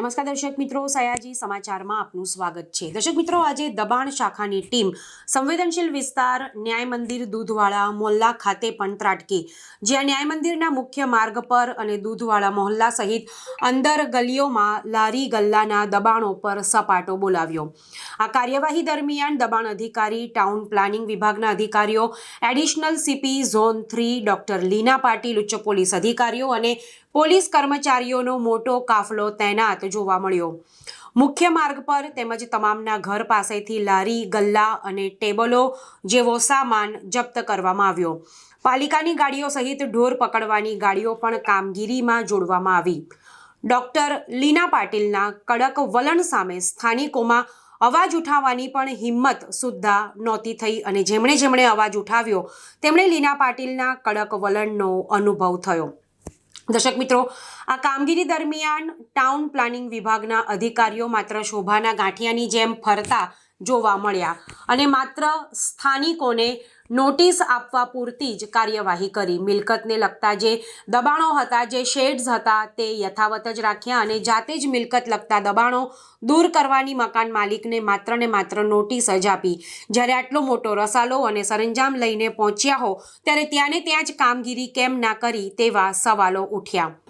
નમસ્કાર દર્શક મિત્રો, સયાજી સમાચારમાં આપનું સ્વાગત છે. દર્શક મિત્રો, આજે દબાણ શાખાની ટીમ સંવેદનશીલ વિસ્તાર ન્યાય મંદિર દૂધવાળા મોહલ્લા ખાતે પણ ત્રાટકી. જ્યાં ન્યાય મંદિરના મુખ્ય માર્ગ પર અને દૂધવાળા મોહલ્લા સહિત અંદર ગલીઓમાં લારી ગલ્લાના દબાણો પર સપાટો બોલાવ્યો. આ કાર્યવાહી દરમિયાન દબાણ અધિકારી, ટાઉન પ્લાનિંગ વિભાગના અધિકારીઓ, additional CP zone three doctor Leena Patil, ઉચ્ચ પોલીસ અધિકારીઓ અને પોલીસ કર્મચારીઓનો મોટો કાફલો તૈનાત જોવા મળ્યો. મુખ્ય માર્ગ પર તેમજ તમામના ઘર પાસેથી લારી, ગલ્લા અને ટેબલો જેવો સામાન જપ્ત કરવામાં આવ્યો. પાલિકાની ગાડીઓ સહિત ઢોર પકડવાની ગાડીઓ પણ કામગીરીમાં જોડવામાં આવી. ડોક્ટર લીના પાટીલના કડક વલણ સામે સ્થાનિકોમાં અવાજ ઉઠાવવાની પણ હિંમત સુદ્ધા નહોતી થઈ અને જેમણે જેમણે અવાજ ઉઠાવ્યો, તેમણે લીના પાટીલના કડક વલણનો અનુભવ થયો. દર્શક મિત્રો, આ કામગીરી દરમિયાન ટાઉન પ્લાનિંગ વિભાગના અધિકારીઓ માત્ર શોભાના ગાંઠિયાની જેમ ફરતા જોવા મળ્યા અને માત્ર સ્થાનિકોને નોટિસ આપવા પૂરતી જ કાર્યવાહી કરી. મિલકતને લગતા જે દબાણો હતા, જે શેડ્સ હતા, તે યથાવત જ રાખ્યા અને જાતે જ મિલકત લગતા દબાણો દૂર કરવાની મકાન માલિકને માત્ર ને માત્ર નોટિસ જ આપી. જ્યારે આટલો મોટો રસાલો અને સરંજામ લઈને પહોંચ્યા હો, ત્યારે ત્યાં ને ત્યાં જ કામગીરી કેમ ના કરી તેવા સવાલો ઉઠ્યા.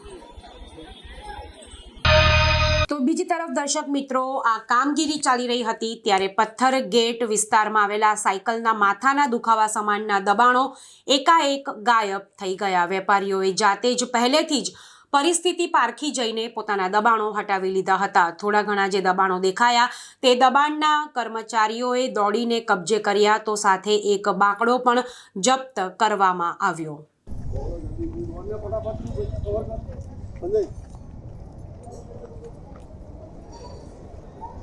તો બીજી તરફ દર્શક મિત્રો, આ કામગીરી ચાલી રહી હતી ત્યારે પથ્થર ગેટ વિસ્તારમાં આવેલા સાયકલના માથાના દુખાવા સમાનના દબાણો એકાએક ગાયબ થઈ ગયા. વેપારીઓએ જાતે જ પહેલેથી જ પરિસ્થિતિ પારખી જઈને પોતાના દબાણો હટાવી લીધા હતા. થોડા ઘણા જે દબાણો દેખાયા તે દબાણના કર્મચારીઓએ દોડીને કબજે કર્યા તો સાથે એક બાકડો પણ જપ્ત કરવામાં આવ્યો.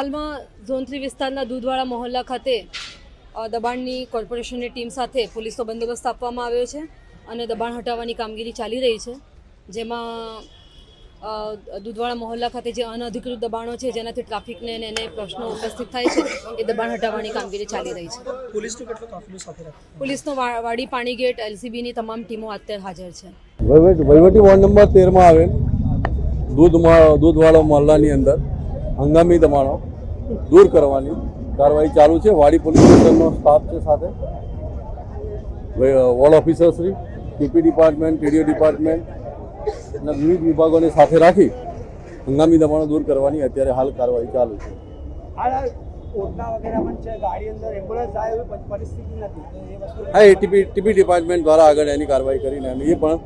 હાલમાં ઝોન થ્રી વિસ્તારના દૂધવાળા મોહલ્લા ખાતે દબાણની કોર્પોરેશનની ટીમ સાથે પોલીસનો બંદોબસ્ત આપવામાં આવ્યો છે અને દબાણ હટાવવાની કામગીરી ચાલી રહી છે. જેમાં દૂધવાળા મોહલ્લા ખાતે જે અનધિકૃત દબાણો છે જેનાથી ટ્રાફિકને અને એને પ્રશ્નો ઉપસ્થિત થાય છે એ દબાણ હટાવવાની કામગીરી ચાલી રહી છે. પોલીસનો વાડી પાણી ગેટ એલસીબીની તમામ ટીમો અત્યારે હાજર છે. વહીવટ વહીવટી વોર્ડ નંબર તેરમાં આવેલ દૂધ દૂધવાળા મોહલ્લાની અંદર હંગામી દબાણો દૂર કરવાની કાર્યવાહી ચાલુ છે. વાડી પોલીસ સ્ટેશનનો સ્ટાફ છે સાથે. વોર્ડ ઓફિસરશ્રી ટીપી ડિપાર્ટમેન્ટ ટીડીઓ ડિપાર્ટમેન્ટ અને વિવિધ વિભાગોને સાથે રાખી હંગામી દબાણો દૂર કરવાની અત્યારે હાલ કાર્યવાહી ચાલુ છે. હા એ ટીપી ટીપી ડિપાર્ટમેન્ટ દ્વારા આગળ એની કાર્યવાહી કરીને અને એ પણ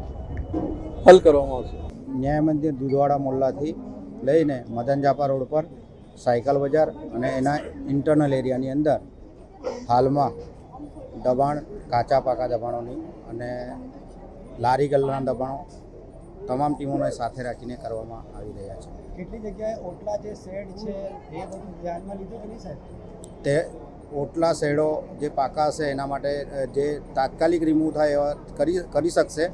હલ કરવામાં આવશે. ન્યાય મંદિર દૂધવાડા મોલ્લાથી લઈને મદનજાપા રોડ પર સાયકલ બજાર અને એના ઇન્ટરનલ એરિયાની અંદર હાલમાં દબાણ કાચા પાકા દબાણોની અને લારી ગલ્લાના દબાણો તમામ ટીમોને સાથે રાખીને કરવામાં આવી રહ્યા છે. કેટલી જગ્યાએ ઓટલા જે શેડ છે એ બધું ધ્યાનમાં લીધું કે નહીં સાહેબ? તે ઓટલા શેડો જે પાકા હશે એના માટે જે તાત્કાલિક રિમૂવ થાય એવા કરી કરી શકશે.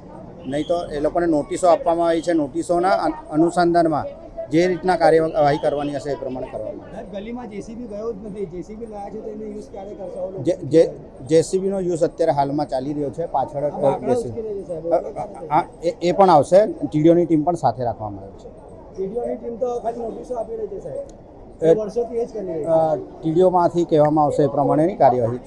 નહીં તો એ લોકોને નોટિસો આપવામાં આવી છે. નોટિસોના અનુસંધાનમાં જે રીતના કાર્યવાહી કરવાની હશે એ પ્રમાણે કરવામાં ગલીમાં જેસીબી ગયો જ નથી. જેસીબી લાયા છે તો એનો યુઝ ક્યારે કરશો જે જે જેસીબીનો યુઝ અત્યારે હાલમાં ચાલી રહ્યો છે. પાછળ જેસીબી એ પણ આવશે. ટીડીઓની ટીમ પણ સાથે રાખવામાં આવી છે. ટીડીઓની ટીમ તો ખાલી નોટિસો આપી રહી છે સાહેબ. એ- એ વર્ષોથી એ જ કરી રહી છે. ટીડીઓમાંથી કહેવામાં આવશે એ પ્રમાણેની કાર્યવાહી